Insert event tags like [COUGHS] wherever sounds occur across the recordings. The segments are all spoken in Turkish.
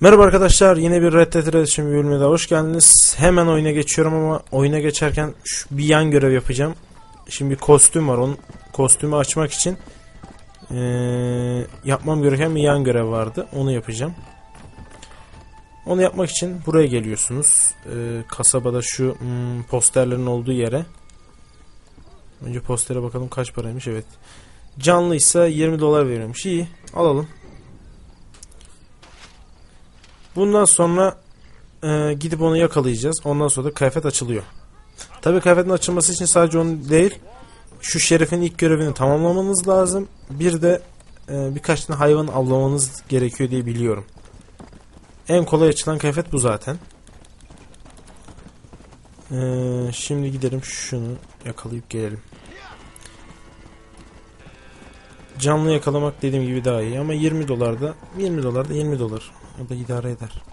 Merhaba arkadaşlar yine bir Red Dead Redemption bölümüne hoş geldiniz. Hemen oyuna geçiyorum ama oyuna geçerken bir yan görev yapacağım. Şimdi bir kostüm var onun kostümü açmak için eee, yapmam gereken bir yan görev vardı onu yapacağım. Onu yapmak için buraya geliyorsunuz. Eee, kasabada şu hmm, posterlerin olduğu yere. Önce postere bakalım kaç paraymış evet. Canlıysa 20 dolar veriyormuş iyi alalım. Bundan sonra e, gidip onu yakalayacağız. Ondan sonra da kıyafet açılıyor. Tabii kıyafetin açılması için sadece onu değil, şu şerifin ilk görevini tamamlamanız lazım. Bir de e, birkaç tane hayvan avlamanız gerekiyor diye biliyorum. En kolay açılan kıyafet bu zaten. E, şimdi gidelim şunu yakalayıp gelelim. Canlı yakalamak dediğim gibi daha iyi ama 20 dolar da 20 dolar da 20 dolar. O da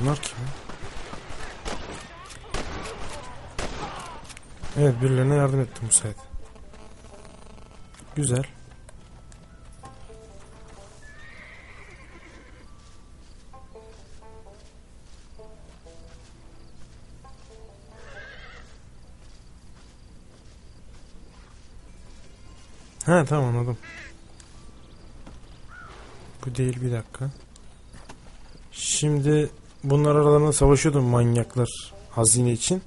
Bunlar kim? Evet birilerine yardım ettim bu sayede. Güzel. Ha tamam anladım. Bu değil bir dakika. Şimdi bunlar aralarında savaşıyordu manyaklar hazine için.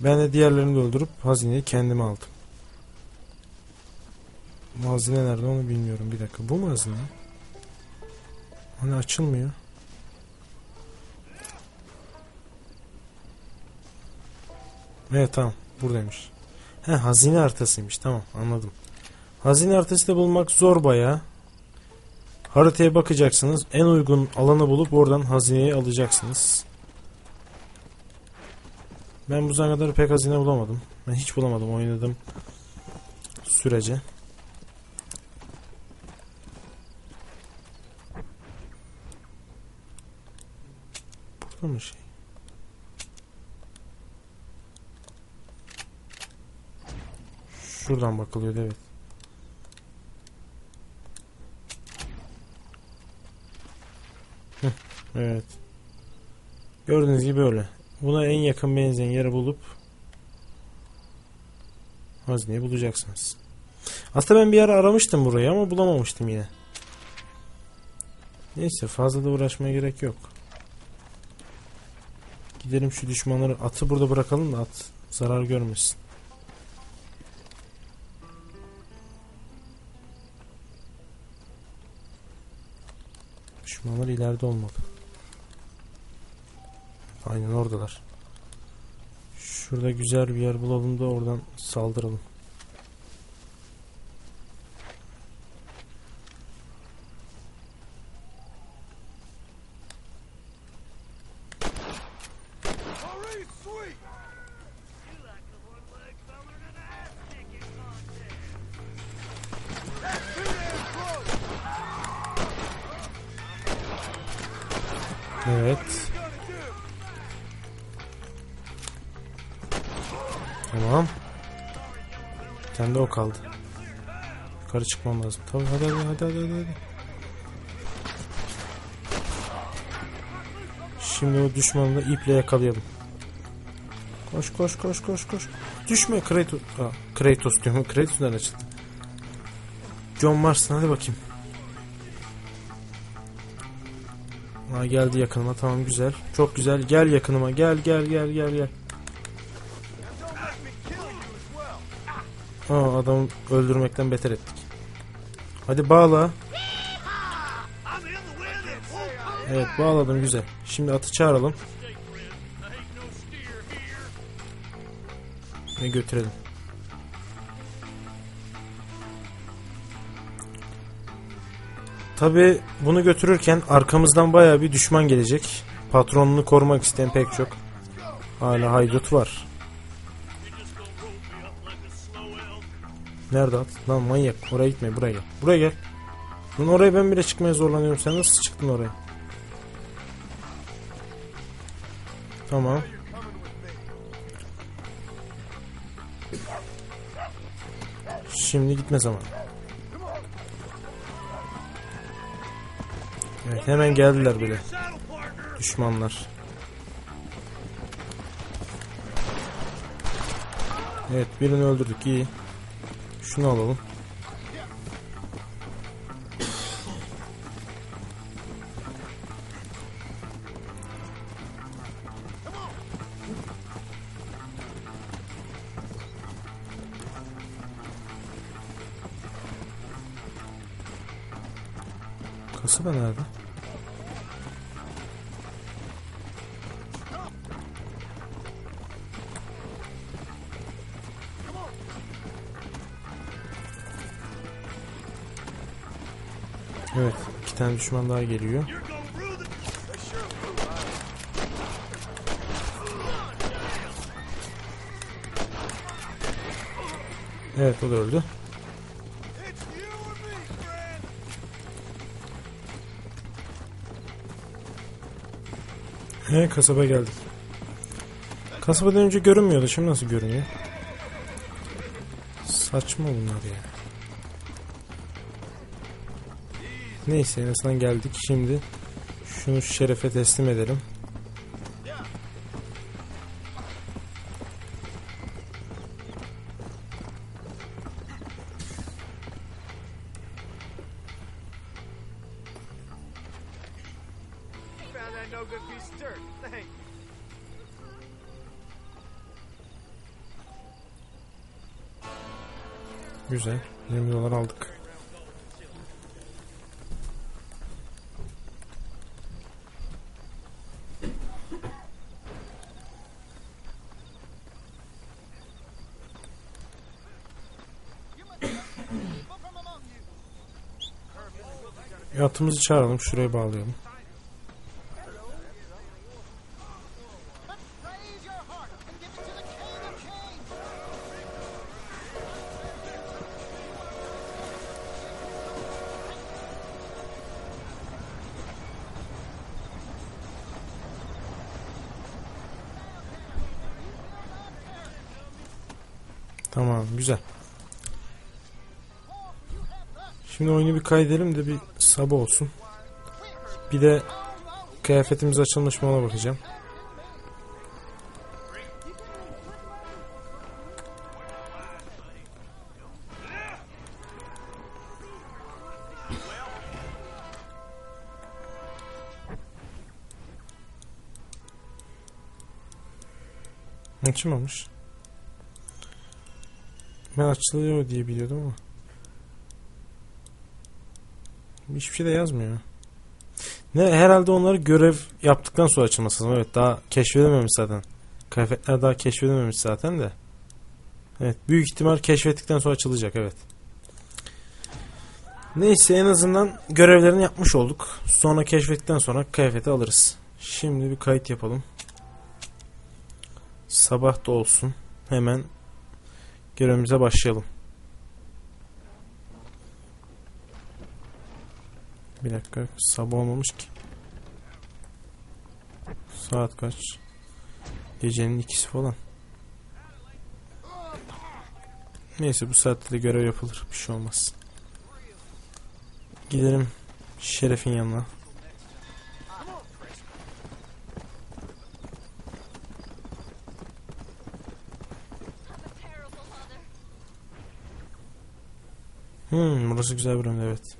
Ben de diğerlerini de öldürüp hazineyi kendime aldım. Bu hazine nerede onu bilmiyorum. Bir dakika. Bu mu hazine? Hani açılmıyor. Evet tamam. Buradaymış. He hazine haritasıymış. Tamam anladım. Hazine haritası da bulmak zor bayağı. Haritaya bakacaksınız. En uygun alanı bulup oradan hazineyi alacaksınız. Ben bu kadar pek hazine bulamadım. Ben hiç bulamadım oynadım sürece. Burada mı şey? Şuradan bakılıyordu evet. Evet. Gördüğünüz gibi öyle. Buna en yakın benzeyen yeri bulup hazineyi bulacaksınız. Aslında ben bir ara aramıştım burayı ama bulamamıştım yine. Neyse fazla da uğraşmaya gerek yok. Gidelim şu düşmanları atı burada bırakalım da at zarar görmesin. Düşmanlar ileride olmalı. Aynen oradalar. Şurada güzel bir yer bulalım da oradan saldıralım. Tamam. Bir tane de o kaldı. Yukarı çıkmam lazım. Tabii hadi hadi hadi hadi hadi. Şimdi o düşmanı da iple yakalayalım. Koş koş koş koş koş. Düşme Kratos. Aa, Kratos diyorum. [LAUGHS] Kratos nereden çıktı? John Marston hadi bakayım. Ha geldi yakınıma tamam güzel. Çok güzel. Gel yakınıma. Gel gel gel gel gel. Aa adamı öldürmekten beter ettik. Hadi bağla. Evet bağladım güzel. Şimdi atı çağıralım. ve götürelim. Tabi bunu götürürken arkamızdan baya bir düşman gelecek. Patronunu korumak isteyen pek çok. Hala haydut var. Nerede at? Lan manyak. Oraya gitme buraya gel. Buraya gel. Lan oraya ben bile çıkmaya zorlanıyorum. Sen nasıl çıktın oraya? Tamam. Şimdi gitme zaman. Evet hemen geldiler bile. Düşmanlar. Evet birini öldürdük iyi. Şunu alalım. İki tane düşman daha geliyor. Evet, o da öldü. He, kasaba geldik. Kasabadan önce görünmüyordu, şimdi nasıl görünüyor? Saçma bunlar ya. Neyse en geldik. Şimdi şunu şerefe teslim edelim. Güzel. 20 dolar aldık. Atımızı çağıralım. Şuraya bağlayalım. Raise your Şimdi oyunu bir kaydedelim de bir sabah olsun. Bir de kıyafetimiz açılmış mı ona bakacağım. Açılmamış. Ben açılıyor diye biliyordum ama. Hiçbir şey de yazmıyor. Ne herhalde onları görev yaptıktan sonra açılması lazım. Evet daha keşfedememiş zaten. Kıyafetler daha keşfedememiş zaten de. Evet büyük ihtimal keşfettikten sonra açılacak evet. Neyse en azından görevlerini yapmış olduk. Sonra keşfettikten sonra kıyafeti alırız. Şimdi bir kayıt yapalım. Sabah da olsun. Hemen görevimize başlayalım. Bir dakika sabah olmamış ki. Saat kaç? Gecenin ikisi falan. Neyse bu saatte de görev yapılır. Bir şey olmaz. Gidelim Şeref'in yanına. Hmm, burası güzel bir bölüm evet.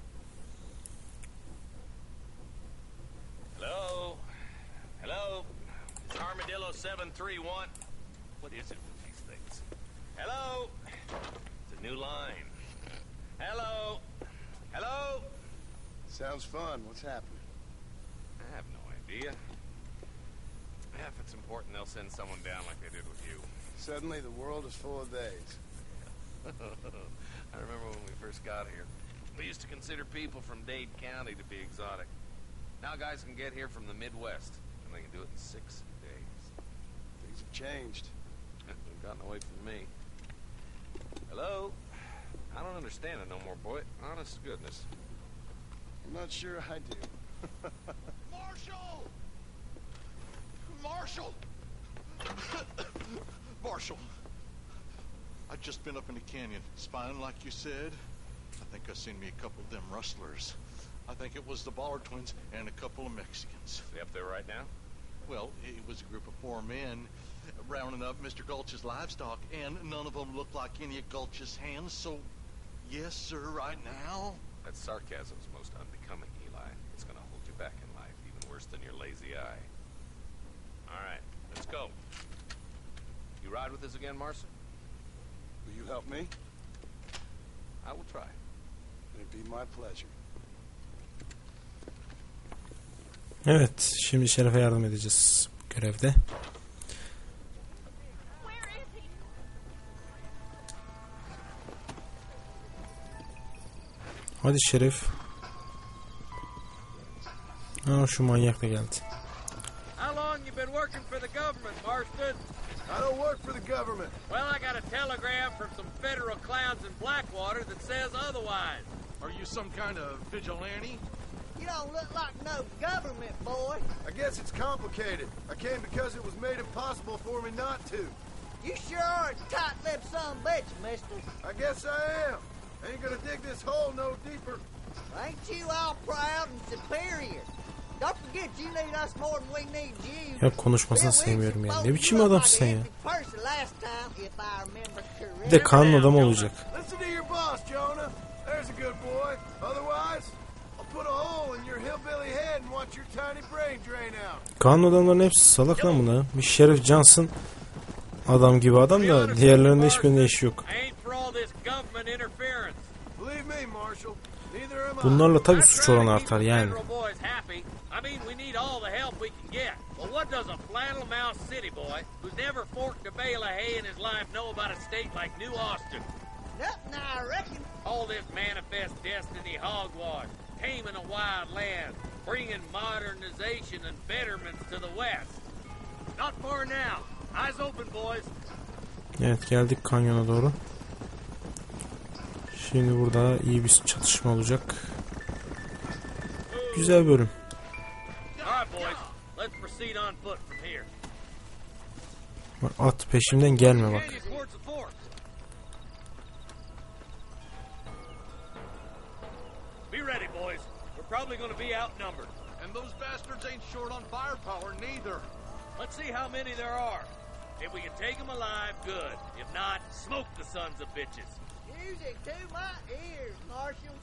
Suddenly, the full of days. [LAUGHS] I remember when we first got here. We used to consider people from Dade County to be exotic. Now guys can get here from the Midwest, and they can do it in six days. Things have changed. [LAUGHS] They've gotten away from me. Hello? I don't understand it no more, boy. Honest to goodness. I'm not sure I do. [LAUGHS] Marshall! Marshall! [COUGHS] Marshall! I just been up in the canyon, spying like you said. I think I seen me a couple of them rustlers. I think it was the Baller twins and a couple of Mexicans. They up there right now? Well, it was a group of four men rounding up Mr. Gulch's livestock, and none of them looked like any of Gulch's hands, so yes, sir, right now. That sarcasm's most unbecoming, Eli. It's gonna hold you back in life, even worse than your lazy eye. All right, let's go. You ride with us again, Marson? You help me? I will try. It'd be my pleasure. Evet, şimdi Şeref'e yardım edeceğiz görevde. Hadi Şeref. Ha şu manyak da geldi. Working for the government, Marston? I don't work for the government. Well, I got a telegram from some federal clowns in Blackwater that says otherwise. Are you some kind of vigilante? You don't look like no government boy. I guess it's complicated. I came because it was made impossible for me not to. You sure are a tight-lipped son of a bitch, mister. I guess I am. Ain't gonna dig this hole no deeper. Ain't you all proud and superior? Don't forget you need us more than we need you. Ya konuşmasını sevmiyorum ya. Ne biçim adamsın sen ya? Bir de kanun adamı olacak. Listen to your boss, Jonah. There's a good boy. Otherwise, I'll put a hole in your hillbilly head and watch your tiny brain drain out. Kanun adamların hepsi salak lan buna. Bir Şerif Johnson adam gibi adam da diğerlerinde hiçbirinde işi yok. I ain't for all this government interference. Believe me, Marshal. Neither am I. Bunlarla tabii I'm suç oranı artar yani. Federal boys happy. I mean, we need all the help we can get. But what does a flannel mouse city boy who's never forked a bale of hay in his life know about a state like New Austin? Nothing, I reckon. All this manifest destiny hogwash, taming a wild land, bringing modernization and betterments to the west. Not far now. Eyes open, boys. Evet geldik kanyona doğru. Şimdi burada iyi bir çatışma olacak. Güzel bölüm. Proceed on foot from here. Bak, at peşimden gelme bak. Canyon towards the fort. Be ready, boys. We're probably going to be outnumbered. And those bastards ain't short on firepower neither. Let's see how many there are. If we can take them alive, good. If not, smoke the sons of bitches. Music to my ears, Marshal.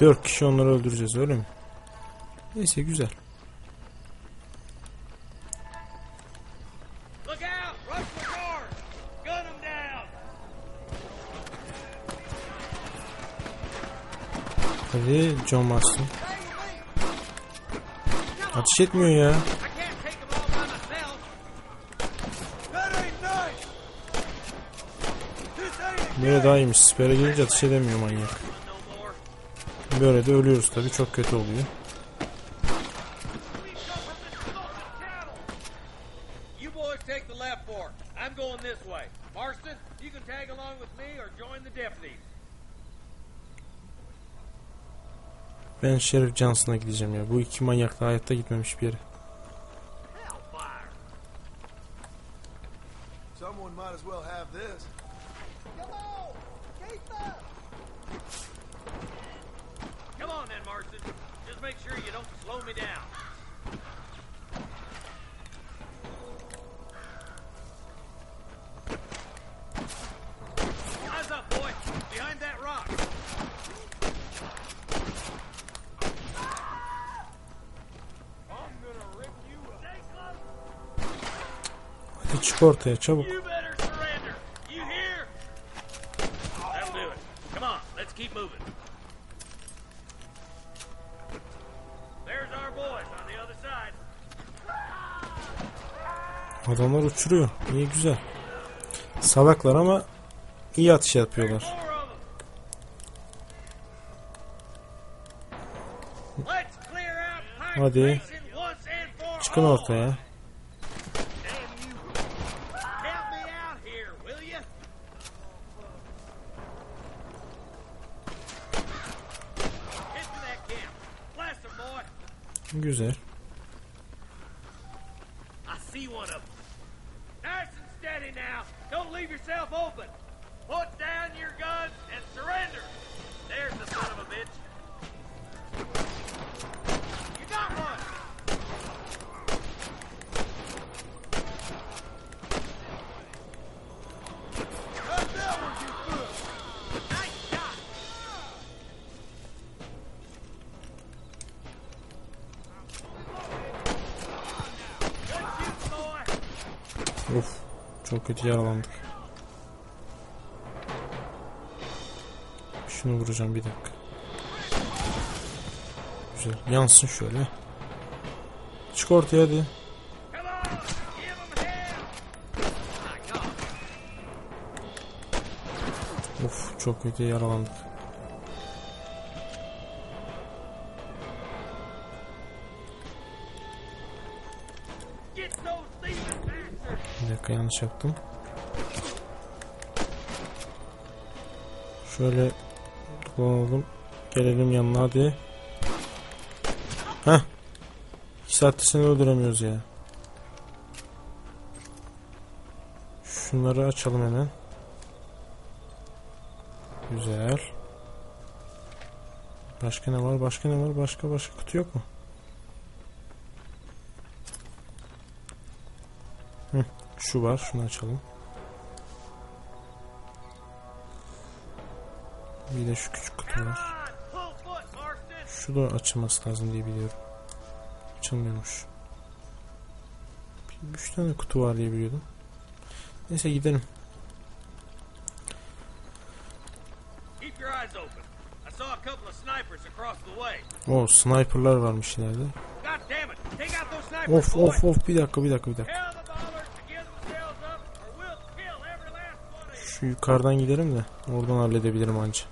Dört kişi onları öldüreceğiz öyle mi? Neyse güzel. Hadi John Marston. Ateş etmiyor ya. Böyle daha iyiymiş. Sipere gelince ateş edemiyor manyak. Böyle de ölüyoruz tabii. Çok kötü oluyor. Ben Şerif Johnson'a gideceğim ya. Bu iki manyak da hayatta gitmemiş bir yere. On the other side. Adamlar uçuruyor. İyi güzel. Salaklar ama iyi atış yapıyorlar. Hadi. Çıkın ortaya. Güzel. I see one of them. Nice and steady now. Don't leave yourself open. Put down your guns and surrender. There's the son of a bitch. Yaralandık. Şunu vuracağım bir dakika. Güzel. Yansın şöyle. Çık ortaya hadi. Of çok kötü yaralandık. Bir dakika yanlış yaptım. Şöyle kullanalım. Gelelim yanına hadi. Heh. İki saattir seni öldüremiyoruz ya. Şunları açalım hemen. Güzel. Başka ne var? Başka ne var? Başka başka kutu yok mu? Hı, şu var. Şunu açalım. Bir de şu küçük kutu var. Şu da açılması lazım diye biliyorum. Açılmıyormuş. Bir- Üç tane kutu var diye biliyordum. Neyse gidelim. O sniperlar varmış ileride. Of of of bir dakika bir dakika bir dakika. Şu yukarıdan gidelim de oradan halledebilirim anca.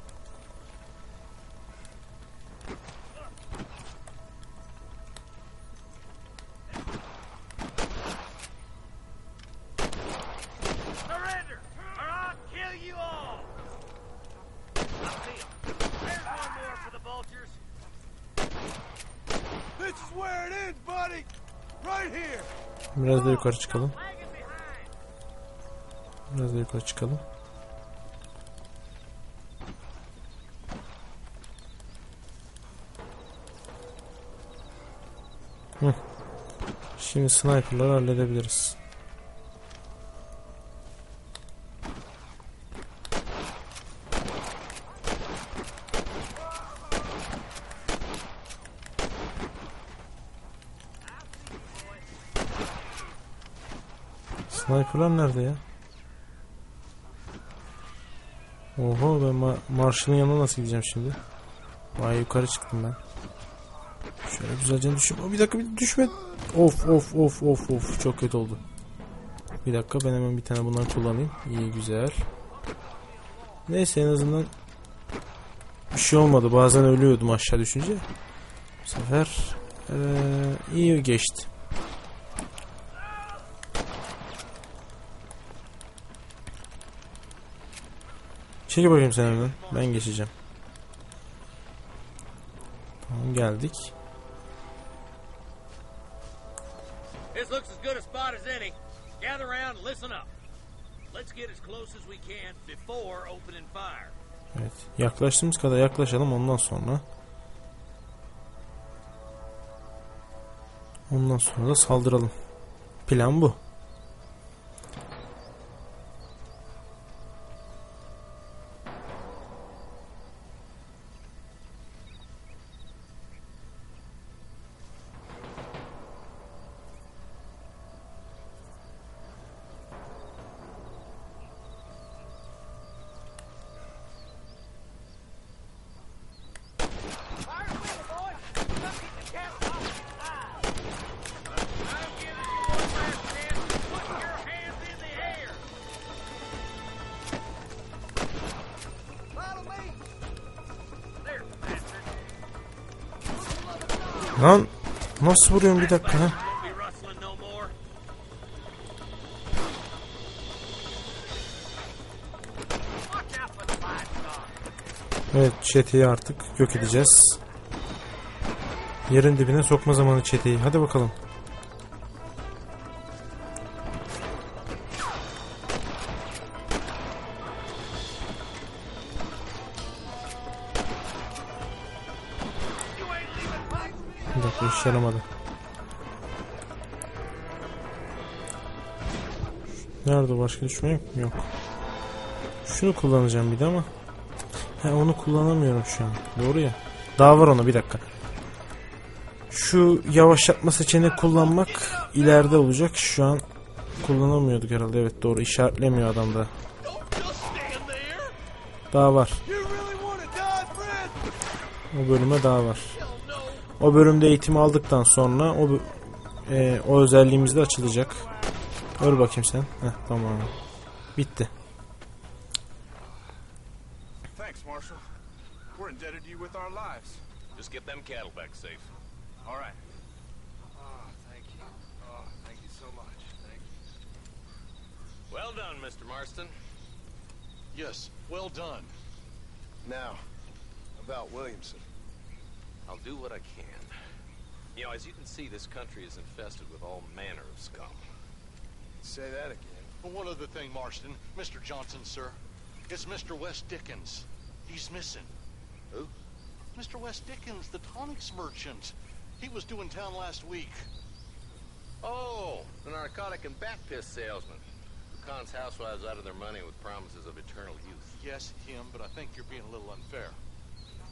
Biraz da yukarı çıkalım. Biraz da yukarı çıkalım. Hı. Şimdi sniperları halledebiliriz. Sniperlar nerede ya? Oho ben Ma Marshall'ın yanına nasıl gideceğim şimdi? Vay yukarı çıktım ben. Şöyle güzelce düşün. O bir dakika bir düşme. Of of of of of çok kötü oldu. Bir dakika ben hemen bir tane bundan kullanayım. İyi güzel. Neyse en azından bir şey olmadı. Bazen ölüyordum aşağı düşünce. Bu sefer eee, iyi geçti. Çekil bakayım sen hemen. Ben geçeceğim. Tamam geldik. This looks as good a spot as any. Gather around and listen up. Let's get as close as we can before opening fire. Evet. Yaklaştığımız kadar yaklaşalım ondan sonra. Ondan sonra da saldıralım. Plan bu. Lan nasıl vuruyorum bir dakika ha? Evet çeteyi artık yok edeceğiz. Yerin dibine sokma zamanı çeteyi. Hadi bakalım. Başka düşman yok mu? Yok. Şunu kullanacağım bir de ama. He onu kullanamıyorum şu an. Doğru ya. Daha var ona bir dakika. Şu yavaşlatma seçeneği kullanmak ileride olacak. Şu an kullanamıyorduk herhalde. Evet doğru işaretlemiyor adam da. Daha var. O bölüme daha var. O bölümde eğitimi aldıktan sonra o e, o özelliğimiz de açılacak. Öl bakayım sen. Heh, tamam. Bitti. Thanks, Marshal. We're indebted to you with our lives. Just get them cattle back safe. All right. Oh, thank you. Oh, thank you so much. Thank you. Well done, Mr. Marston. Yes, well done. Now, about Williamson. I'll do what I can. You know, as you can see, this country is infested with all manner of scum. Say that again. But one other thing, Marston. Mr. Johnson, sir. It's Mr. West Dickens. He's missing. Who? Mr. West Dickens, the tonics merchant. He was due in town last week. Oh, the narcotic and bat piss salesman. Who cons housewives out of their money with promises of eternal youth. Yes, him, but I think you're being a little unfair.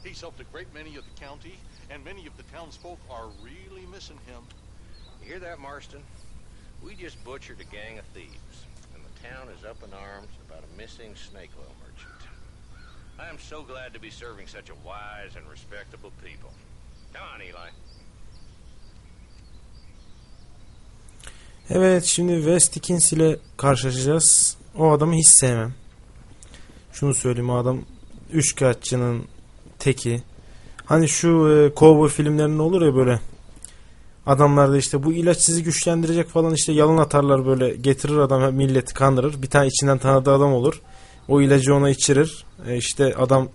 He's helped a great many of the county, and many of the townsfolk are really missing him. You hear that, Marston? We just butchered a gang of thieves, and the town is up in arms about a missing snake oil merchant. I am so glad to be serving such a wise and respectable people. Come on, Eli. Evet şimdi West Dickens ile karşılaşacağız. O adamı hiç sevmem. Şunu söyleyeyim o adam üçkağıtçının teki. Hani şu e, cowboy filmlerinde olur ya böyle adamlar da işte bu ilaç sizi güçlendirecek falan işte yalan atarlar böyle getirir adam milleti kandırır. Bir tane içinden tanıdığı adam olur. O ilacı ona içirir. E, işte adam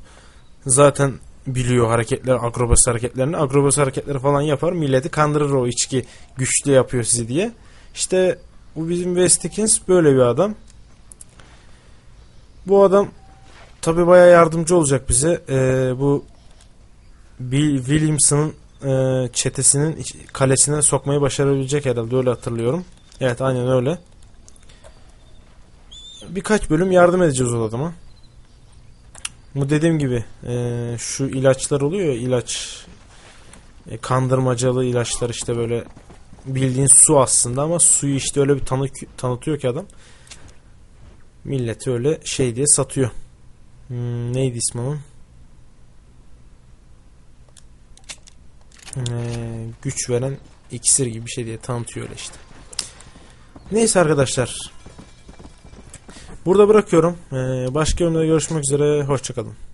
zaten biliyor hareketler, akrobasi hareketlerini. Akrobasi hareketleri falan yapar. Milleti kandırır o içki güçlü yapıyor sizi diye. İşte bu bizim West böyle bir adam. Bu adam tabi baya yardımcı olacak bize. Ee, bu Bill Williamson'ın e, çetesinin kalesine sokmayı başarabilecek herhalde öyle hatırlıyorum. Evet aynen öyle. Birkaç bölüm yardım edeceğiz o adama. Bu dediğim gibi e, şu ilaçlar oluyor ya ilaç e, kandırmacalı ilaçlar işte böyle bildiğin su aslında ama suyu işte öyle bir tanı tanıtıyor ki adam. Milleti öyle şey diye satıyor. Hmm, neydi ismi onun? Güç veren iksir gibi bir şey diye tanıtıyor öyle işte. Neyse arkadaşlar. Burada bırakıyorum. Ee, başka bölümde görüşmek üzere. Hoşçakalın.